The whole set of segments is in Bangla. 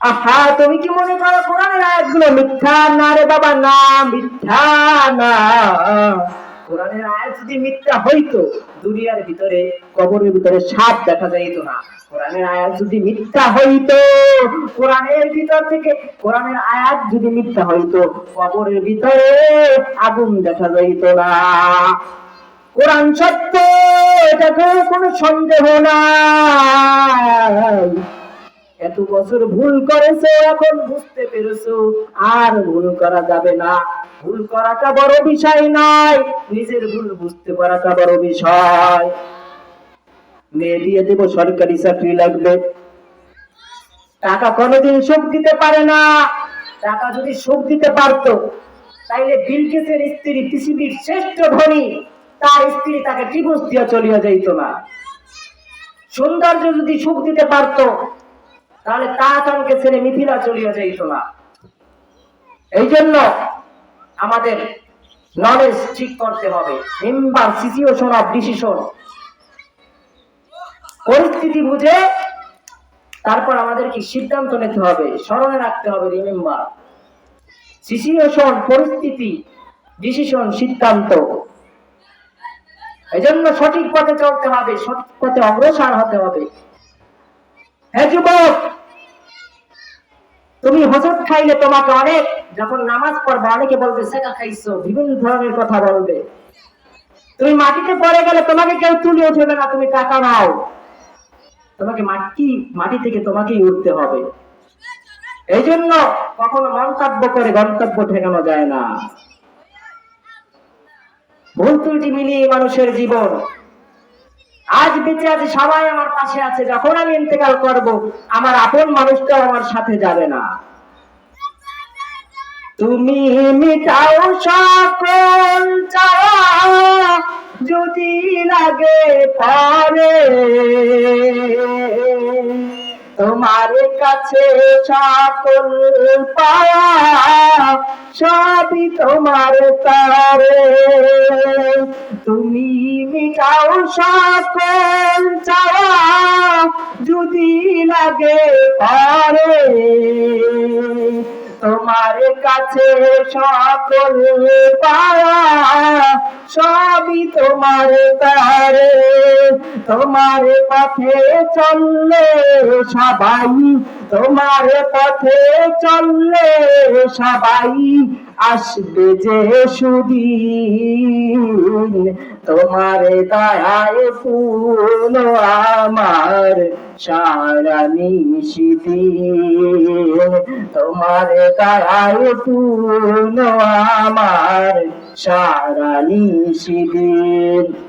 আহা, তুমি কি মনে করো কোরআনের আয়াতগুলো মিথ্যা না রে বাবা? না, মিথ্যা না। কোরআনের আয়াত যদি মিথ্যা হইতো, দুনিয়ার ভিতরে, কবরের ভিতরে সাপ দেখা না। কোরআনের আয়াত যদি মিথ্যা হইতো, কোরআনের ভিতর থেকে কোরআনের আয়াত যদি মিথ্যা হইতো, কবরের ভিতরে আগুন দেখা যাইতো না। কোরআন সত্য, এটাতে কোনো সন্দেহ নাই। এত বছর ভুল করেছ, এখন বুঝতে পেরেছ, আর ভুল করা যাবে না। ভুল করাটা বড় বিষয় নয়, নিজের ভুল বুঝতে পারাটা বড় বিষয়। মেয়ে দিয়ে দেবো সরকারি চাকরি লাগবে। টাকা কোনোদিন সুখ দিতে পারে না। টাকা যদি সুখ দিতে পারতো, তাইলে বিলকেসের স্ত্রী পৃথিবীর শ্রেষ্ঠ ধনী, তার স্ত্রী তাকে ডিভোর্স দিয়ে চলিয়া যাইত না। সৌন্দর্য যদি সুখ দিতে পারতো তাহলে তাহসানকে ছেড়ে মিথিলা চলিয়া যাইত না। এই জন্য আমাদের নলেজ ঠিক করতে হবে। মেম্বার সিচুয়েশন অফ ডিসিশন পরিস্থিতি বুঝে তারপর আমাদেরকে সিদ্ধান্ত নিতে হবে, স্মরণে রাখতে হবে রিমেম্বার সিচুয়েশন পরিস্থিতি ডিসিশন সিদ্ধান্ত। এই জন্য সঠিক পথে চলতে হবে, সঠিক পথে অগ্রসর হতে হবে। হ্যাঁ যুবক! তুমি হজত খাইলে তোমাকে অনেক, যখন নামাজ পড়বে অনেকে বলবে সেটা খাইছো? বিভিন্ন ধরনের কথা বলবে। তুমি মাটিতে পড়ে গেলে তোমাকে কেউ তুলে উঠবে না, তুমি টাকা নাও। তোমাকে মাটি মাটি থেকে তোমাকেই উঠতে হবে। এই জন্য কখনো মন্তব্য করে গন্তব্য ঠেকানো যায় না। ভুল ত্রুটি মিলিয়ে মানুষের জীবন আজ বেঁচে আছে, সবাই আমার পাশে আছে। যখন আমি ইন্তেকাল করব, আমার আপন মানুষটাও আমার সাথে যাবে না। তুমি মিটাও সকল যদি লাগে পারে। তোমার কাছে সকল পাওয়া সবই তোমার তারে। তুমি মিটাও সকল চাওয়া যদি লাগে পারে। তোমার কাছে সকল পাওয়া সবই তোমার তারে। তোমার পথে চললে সবাই তোমার পথে চললে সবাই আসবে যে সুদিন। তোমার দয়ায় ফুল আমার সারা নিশিদিন। তোমার দয়ায় ফুল আমার সারা নিশিদিন।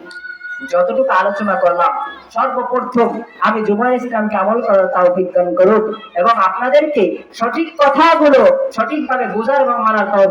যতটুকু আলোচনা করলাম, সর্বপ্রথম আমি জুমার ইসলামকে আমল করার তাও বিজ্ঞান করুক এবং আপনাদেরকে সঠিক কথাগুলো সঠিকভাবে বোঝার এবং মানার তাও